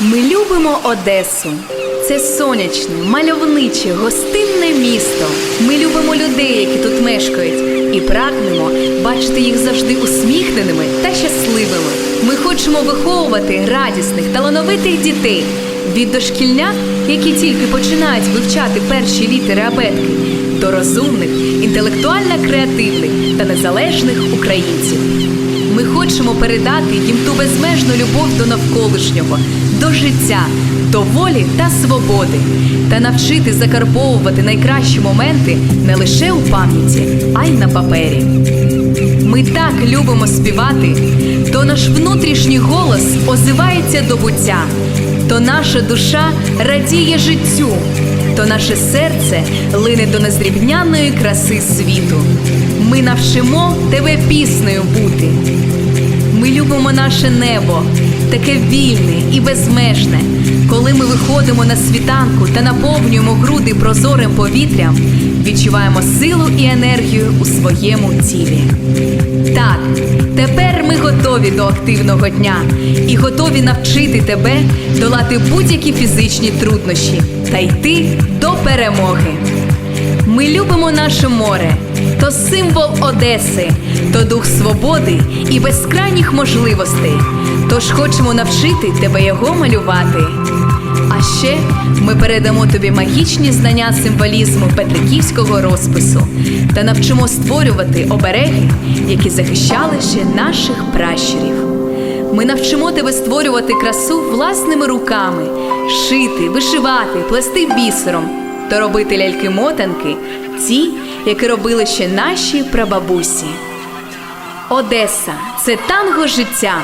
Ми любимо Одесу. Це сонячне, мальовниче, гостинне місто. Ми любимо людей, які тут мешкають, і прагнемо бачити їх завжди усміхненими та щасливими. Ми хочемо виховувати радісних, талановитих дітей від дошкільнят, які тільки починають вивчати перші літери абетки, до розумних, інтелектуально креативних та незалежних українців. Ми хочемо передати їм ту безмежну любов до навколишнього, до життя, до волі та свободи, та навчити закарбовувати найкращі моменти не лише у пам'яті, а й на папері. Ми так любимо співати, то наш внутрішній голос озивається до буття, то наша душа радіє життю, то наше серце лине до незрівнянної краси світу. Ми навчимо тебе піснею бути. Ми любимо наше небо, таке вільне і безмежне. Коли ми виходимо на світанку та наповнюємо груди прозорим повітрям, відчуваємо силу і енергію у своєму тілі. Так, тепер ми готові до активного дня і готові навчити тебе долати будь-які фізичні труднощі та йти до перемоги. Ми любимо наше море, то символ Одеси, то дух свободи і безкрайніх можливостей. Тож хочемо навчити тебе його малювати. А ще ми передамо тобі магічні знання символізму петриківського розпису та навчимо створювати обереги, які захищали ще наших пращурів. Ми навчимо тебе створювати красу власними руками, шити, вишивати, плести бісером та робити ляльки-мотанки, ті, які робили ще наші прабабусі. Одеса це танго життя.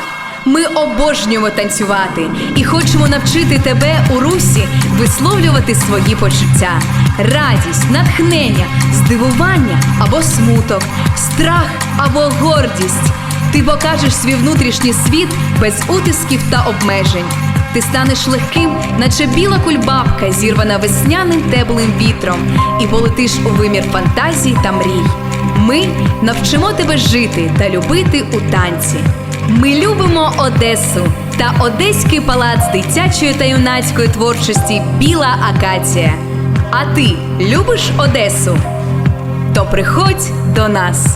Ми обожнюємо танцювати і хочемо навчити тебе у русі висловлювати свої почуття, радість, натхнення, здивування або смуток, страх або гордість. Ти покажеш свій внутрішній світ без утисків та обмежень. Ти станеш легким, наче біла кульбабка, зірвана весняним теплим вітром, і полетиш у вимір фантазій та мрій. Ми навчимо тебе жити та любити у танці. Ми любимо Одесу та Одеський палац дитячої та юнацької творчості Біла Акація. А ти любиш Одесу? То приходь до нас.